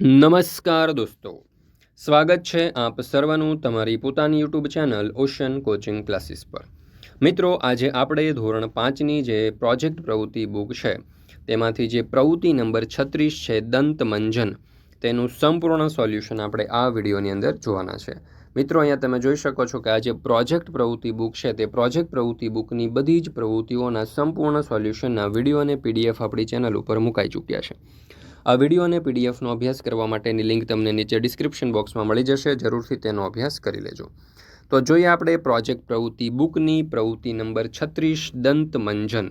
નમસ્કાર દોસ્તો. સ્વાગત છે આપ સર્વનું તમારી પોતાની YouTube channel ocean coaching classes પર. મિત્રો, આજે આપણે ધોરણ પાંચની જે પ્રોજેક્ટ પ્રવૃત્તિ બુક છે, તેમાંથી જે પ્રવૃત્તિ નંબર છત્રીસ છે દંત મંજન, તેનું સંપૂર્ણ સોલ્યુશન આપણે આ વિડીયોની અંદર જોવાના છે. મિત્રો, અહીંયા તમે જોઈ શકો છો કે આ જે પ્રોજેક્ટ પ્રવૃત્તિ બુક છે, તે પ્રોજેક્ટ પ્રવૃત્તિ બુકની બધી જ પ્રવૃત્તિઓના સંપૂર્ણ સોલ્યુશનના વીડિયો અને પીડીએફ આપણી ચેનલ ઉપર મુકાઈ ચૂક્યા છે. આ વીડિયો અને પીડીએફનો અભ્યાસ કરવા માટેની લિંક તમને નીચે ડિસ્ક્રિપ્શન બોક્સમાં મળી જશે. જરૂરથી તેનો અભ્યાસ કરી લેજો. તો જોઈએ આપણે પ્રોજેક્ટ પ્રવૃત્તિ બુકની પ્રવૃત્તિ નંબર છત્રીસ દંતમંજન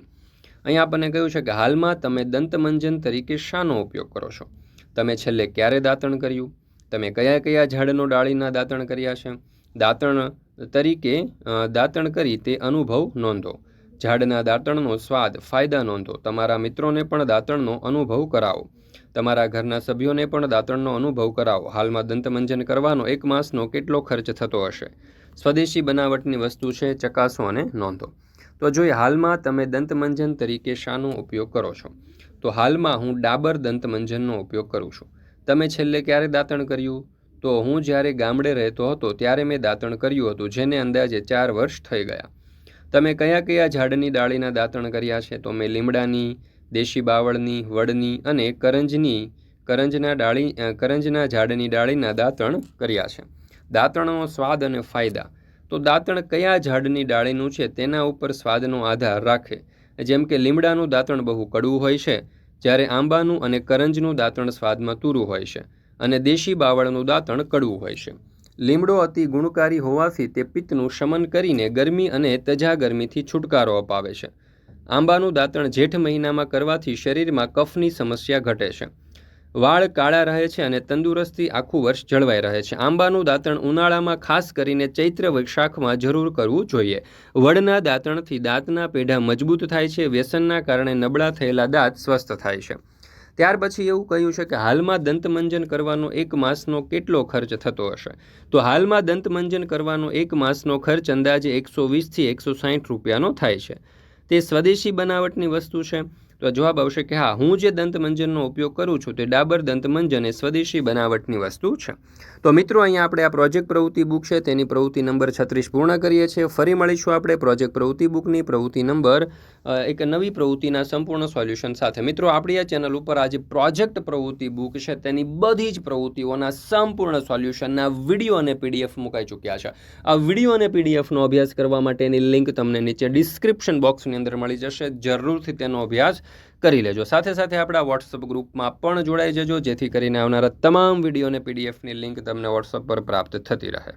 અહીં આપણને કહ્યું છે કે હાલમાં તમે દંતમંજન તરીકે શાનો ઉપયોગ કરો છો? તમે છેલ્લે ક્યારે દાંતણ કર્યું? તમે કયા કયા ઝાડનો ડાળીના દાંતણ કર્યા છે? દાંતણ તરીકે દાંતણ કરી તે અનુભવ નોંધો. ઝાડના દાંતણનો સ્વાદ ફાયદા નોંધો. તમારા મિત્રોને પણ દાંતણનો અનુભવ કરાવો. તમારા ઘરના સભ્યોને પણ દાંતણનો અનુભવ કરાવો. હાલમાં દંતમંજન કરવાનો એક માસનો કેટલો ખર્ચ થતો હશે? સ્વદેશી બનાવટની વસ્તુ છે ચકાસો અને નોંધો. તો જોઈએ હાલમાં તમે દંતમંજન તરીકે શાનો ઉપયોગ કરો છો? તો હાલમાં હું ડાબર દંતમંજનનો ઉપયોગ કરું છું. તમે છેલ્લે ક્યારે દાંતણ કર્યું? તો હું જ્યારે ગામડે રહેતો હતો ત્યારે મેં દાંતણ કર્યું હતું, જેને અંદાજે ચાર વર્ષ થઈ ગયા. તમે કયા કયા ઝાડની ડાળીના દાંતણ કર્યા છે? તો મેં લીમડાની, દેશી બાવળની, વડની અને કરંજની, કરંજના ડાળી કરંજના ઝાડની ડાળીના દાંતણ કર્યા છે. દાંતણનો સ્વાદ અને ફાયદા. તો દાંતણ કયા ઝાડની ડાળીનું છે તેના ઉપર સ્વાદનો આધાર રાખે. જેમ કે લીમડાનું દાંતણ બહુ કડવું હોય છે, જ્યારે આંબાનું અને કરંજનું દાંતણ સ્વાદમાં તુરું હોય છે અને દેશી બાવળનું દાંતણ કડવું હોય છે. લીમડો અતિ ગુણકારી હોવાથી તે પિત્તનું શમન કરીને ગરમી અને તજા ગરમીથી છુટકારો અપાવે છે. આંબાનું દાંતણ જેઠ મહિનામાં કરવાથી શરીરમાં કફની સમસ્યા ઘટે છે. વાળ કાળા રહે છે અને તંદુરસ્તી આખું વર્ષ જળવાઈ રહે છે. આંબાનું દાંતણ ઉનાળામાં ખાસ કરીને ચૈત્ર વૈશાખમાં જરૂર કરવું જોઈએ. વડના દાંતણથી દાંતના પેઢા મજબૂત થાય છે. વ્યસનના કારણે નબળા થયેલા દાંત સ્વસ્થ થાય છે. ત્યાર પછી એવું કહ્યું છે કે હાલમાં દંતમંજન કરવાનો એક માસનો કેટલો ખર્ચ થતો હશે? તો હાલમાં દંતમંજન કરવાનો એક માસનો ખર્ચ અંદાજે એકસો વીસથી એકસો સાહીઠ રૂપિયાનો થાય છે. તે સ્વદેશી બનાવટની વસ્તુ છે. તો જવાબ આવશે કે હા, હું જે દંતમંજનનો ઉપયોગ કરું છું તે ડાબર દંતમંજન એ સ્વદેશી બનાવટની વસ્તુ છે. તો મિત્રો, અહીંયા આપણે આ પ્રોજેક્ટ પ્રવૃત્તિ બુક છે, તેની પ્રવૃત્તિ નંબર છત્રીસ પૂર્ણ કરીએ છીએ. ફરી મળીશું આપણે પ્રોજેક્ટ પ્રવૃત્તિ બુકની પ્રવૃત્તિ નંબર એક નવી પ્રવૃત્તિના સંપૂર્ણ સોલ્યુશન સાથે. મિત્રો, આપણી આ ચેનલ ઉપર આજે પ્રોજેક્ટ પ્રવૃત્તિ બુક છે, તેની બધી જ પ્રવૃત્તિઓના સંપૂર્ણ સોલ્યુશનના વીડિયો અને પીડીએફ મુકાઈ ચૂક્યા છે. આ વીડિયો અને પીડીએફનો અભ્યાસ કરવા માટેની લિંક તમને નીચે ડિસ્ક્રિપ્શન બોક્સની અંદર મળી જશે. જરૂરથી તેનો અભ્યાસ કરી લેજો. સાથે સાથે આપણા વોટ્સઅપ ગ્રુપમાં પણ જોડાઈ જજો, જેથી કરીને આવનારા તમામ વિડીયોને પીડીએફની લિંક તમને વોટ્સઅપ પર પ્રાપ્ત થતી રહે.